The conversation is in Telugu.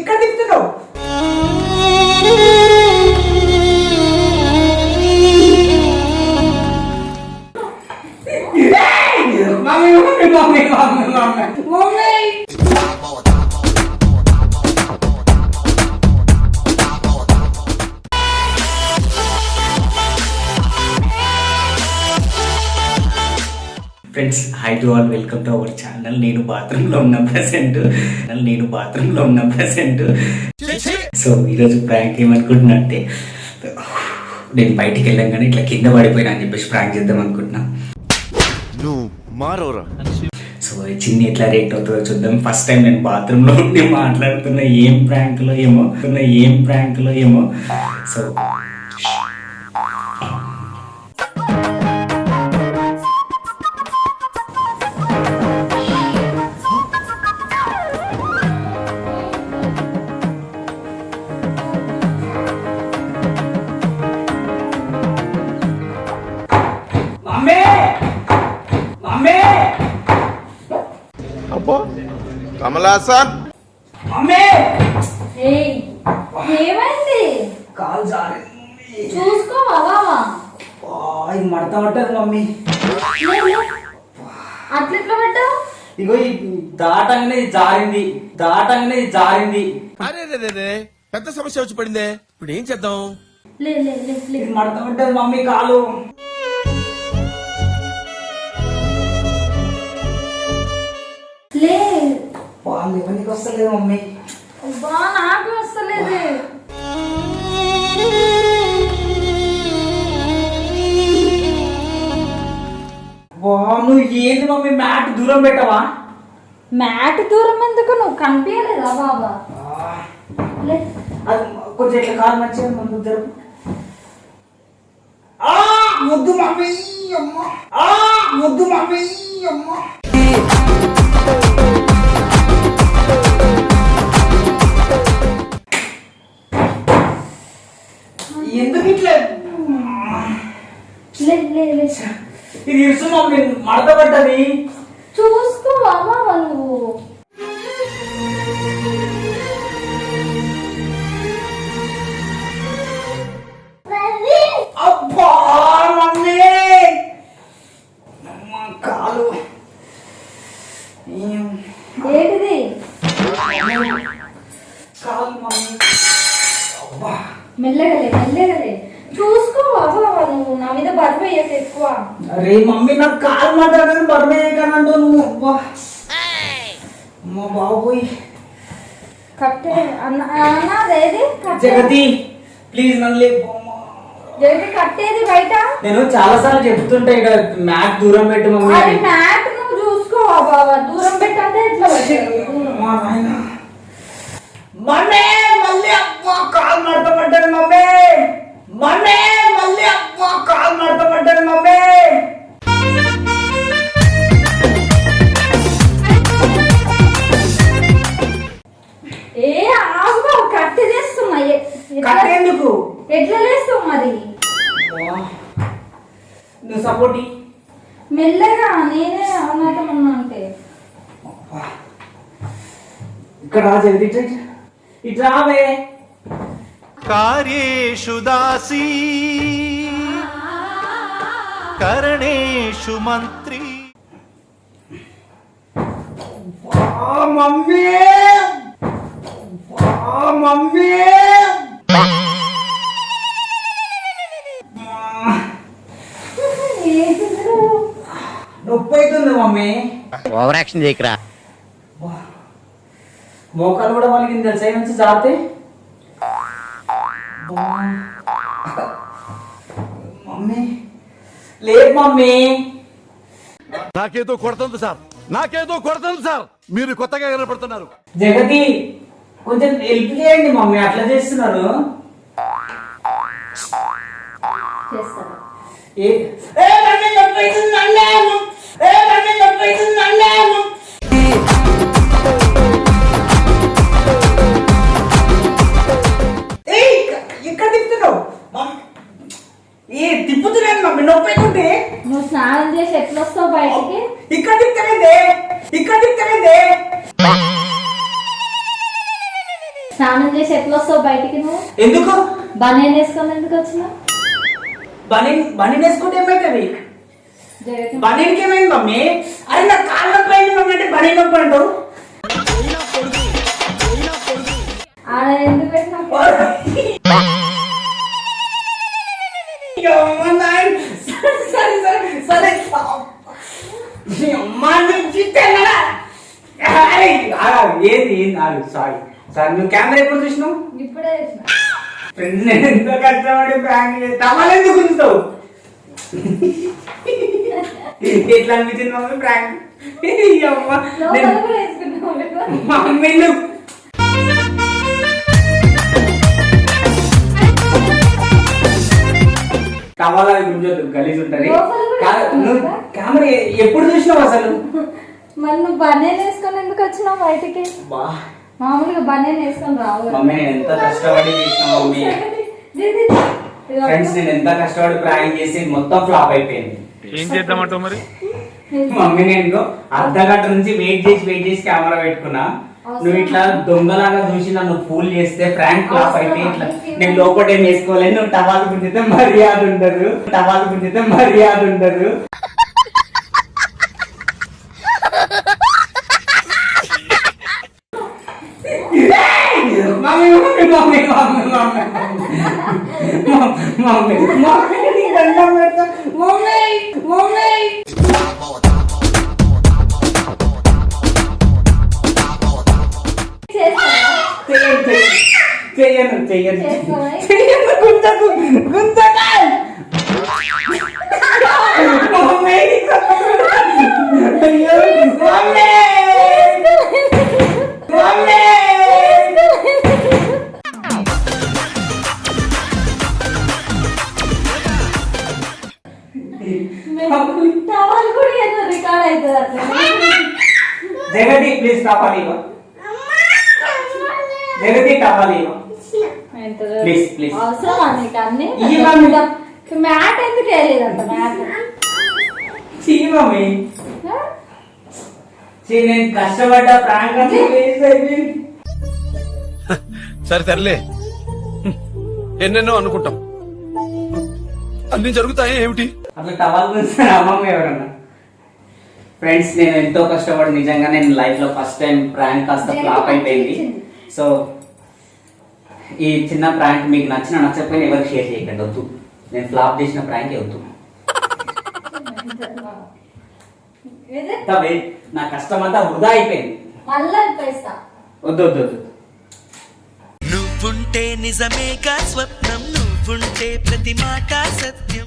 ఇక్కడ తిప్పుతున్నావు mummy mummy mummy mummy mummy mummy friends hi to all welcome to our channel నేను బాత్రూంలో ఉన్న ప్రెసెంట్ నేను బాత్రూంలో ఉన్న ప్రెసెంట్ సో ఈరోజు ప్రాంక్ ఏమనుకుంటున్నా అంటే నేను బయటికి వెళ్ళాం ఇట్లా కింద పడిపోయినా అని చెప్పేసి ప్రాంక్ చేద్దాం అనుకుంటున్నా. నువ్వు మారోరా సో చిన్ని ఎట్లా రియాక్ట్ అవుతుందో చూద్దాం. ఫస్ట్ టైం నేను బాత్రూంలో ఉండి మాట్లాడుతున్నా ఏం ప్రాంక్లో ఏమో ఏం ప్రాంక్లో ఏమో. సో అబ్బో కమలాసన్ మమ్మీ ఏయ్, ఏమైంది? కాలు జారి. చూసుకోవాలా ఇది మడత పట్టదు మమ్మీ. అట్లా ఎట్లా పెట్టావు ఇగో ఈ దాటంగానే ఇది జారింది. దాటంగానే ఇది జారింది. అరే రే రే రే పెద్ద సమస్య వచ్చి పడిందే. ఇప్పుడు ఏం చేద్దాం? లే లే లే లే. ఇది మడత పట్టదు మమ్మీ కాలు. లే. వాళ్ళు ఎవరికి వస్తలేదు మమ్మీ. అబ్బా నాకు వస్తలేదు. వా నువ్వు ఏంది మమ్మీ మ్యాట్ దూరం పెట్టవా? మ్యాట్ దూరం ఎందుకు? నువ్వు కనిపించలేదా బాబా? లే. అది కొంచెం ఇట్లా కాలు మంచిగా ముందు జరుపు ఆ ముద్దు మమ్మీ అమ్మ. ఆ ముద్దు మమ్మీ అమ్మ. ఎందుకు ఇట్లా? ఇది ఇరుసు మమ్మీ మడత పడ్డది. కాలు మమ్మీ మెల్లగలే మెల్లగలే. చూసుకోవా బాబా నువ్వు నా మీద బరువు వేయకు ఎక్కువ. అరే మమ్మీ నాకు కాలు మాట్లాడని బరువే కనంటూ నువ్వు. అబ్బా. అమ్మ బాబోయ్. కట్టే అన్న అన్న అదేది జగతి ప్లీజ్ నన్ను లేపు. జగతి కట్టేది బయట? నేను చాలా సార్లు చెప్తుంటా ఇక్కడ మ్యాట్ దూరం పెట్టు మమ్మీ. అది. మ్యాట్ నువ్వు చూసుకోవా బాబా దూరం పెట్టంటే ఎట్లా అమ్మా, నాయనా. మమ్మీ మళ్ళీ అబ్బా కాలు మడత పడ్డది మమ్మీ మమ్మీ మళ్ళీ అబ్బా కాలు మడత పడ్డది మమ్మీ ఏ ఆగు కట్టి తెస్తున్నా ఎ- ఎట్లా- కట్టేందుకు ఎట్లా లేస్తావు మరి అబ్బా. నువ్వు సపోర్ట్ ఇయ్యి. మెల్లగా నేనే అన్నట్టున్నా అంటే అబ్బా. ఇక్కడ రా జగతి ఇటు రావే కార్యేషు దాసి కరణేషు మంత్రి. మమ్మీ! మమ్మీ! ఓవర్ యాక్షన్ చేయకరా. మోకాలు కూడా వాళ్ళకి తెలుసా? ఈ నుంచి జారితే. మమ్మీ లేదు మమ్మీ. నాకేదో కొడుతుంది సార్. నాకేదో కొడుతుంది సార్. మీరు కొత్తగా కనపడుతున్నారు జగతి కొంచెం హెల్ప్ చేయండి మమ్మీ. అట్లా చేస్తున్నారు. చేస్తాను ఏ ఏ నన్ను నొప్పైతుంది నన్నే ఏ నన్ను నొప్పైతుంది నన్నే ఎట్లా వస్తావు బయటికి? ఇక్కడ తిక్కలేదే ఇక్కడ తిక్కలేదే స్నానం చేసి ఎట్లా వస్తావు బయటికి నువ్వు? ఎందుకు? బనేన్ వేసుకొని ఎందుకు వచ్చినా? బనీన్ బనీన్ వేసుకుంటే ఏమైతుంది? బనీన్కి ఏమైంది మమ్మీ? అరే నా కాళ్ళ పైన మమ్మీ అంటే బనీ ఆడ ఎందుకు పెట్టినా ఏంది ఏంది ఆగు సారీ సార్ నువ్వు కెమెరా ఎప్పుడు చూసినావు? ఇప్పుడే ఫ్రెండ్స్ నేను ఎంతో కష్టపడి ప్రాంక్ టమాలు ఎందుకు ఉంచుతావు? ఎట్లా అనిపించింది మమ్మీ ప్రాంక్ అమ్మ. మమ్మీ టమాలా గుంజొద్దు గలీజ్ ఉంటది. కాదు, నువ్వు? కెమెరా ఎ- ఎప్పుడు చూసినావు అసలు? మరి నువ్వు వేసుకొని ఎందుకు వచ్చినావు బయటికి? బా. మామూలుగా బనియన్ వేసుకొని రావు కదా. మమ్మీ నేను ఎంత కష్టపడి చేసిన మమ్మీ. ఇది ఫ్రెండ్స్ నేను ఎంత కష్టపడి ప్రాంక్ చేసి మొత్తం ఫ్లాప్ అయిపోయింది. ఏం చేద్దామంటావు మరి? మమ్మీ నేను అర్ధ గంట నుంచి వెయిట్ చేసి వెయిట్ చేసి కెమెరా పెట్టుకున్నా. నువ్వు ఇట్లా దొంగలాగా చూసి నన్ను ఫూల్ చేస్తే ఫ్రాంక్ క్లాప్ అయితే ఇట్లా. నేను లోపల ఏం వేసుకోలేదు నువ్వు టవాలు గుంజితే మర్యాద ఉండదు. టవాలు గుంజితే మర్యాద ఉండదు. మమ్మీ మమ్మీ మమ్మీ చెయ్యను చెయ్యను చెయ్యను చేస్తావా? చెయ్యను గుంతకు గుంతకు మమ్మీ అయ్యో మమ్మీ మమ్మీ మేము టవల్ కూడా ఏదో రికార్డ్ అవుతుంది అట్లా జగతి ప్లీజ్ కావాలి ఇవ్వ. జగతి కావాలి అవసరమా నీకు అన్ని. మ్యాట్ ఎందుకు మ్యాట్? నేను కష్టపడ్డ ప్రాంక్ సరే తరలే ఎన్నెన్నో అనుకుంటాం. అన్ని జరుగుతాయి ఏమిటి? అట్లా టవాల్ గురించి అమ్మమ్మ ఎవరన్నా? ఫ్రెండ్స్ నేను ఎంతో కష్టపడి నిజంగా నేను లైఫ్లో ఫస్ట్ టైం ప్రాంక్ కాస్త ఫ్లాప్ అయిపోయింది. సో ఈ చిన్న ప్రాంక్ మీకు నచ్చిన నచ్చకపోయినా ఎవరికి షేర్ చేయకండి వద్దు. నేను ఫ్లాప్ చేసిన ప్రాంక్ వద్దు. నా కష్టం అంతా వృధా అయిపోయింది. వద్దు వద్దు వద్దు. నువ్వుంటే నిజమేగా స్వప్నం నువ్వుంటే ప్రతి మాట సత్యం.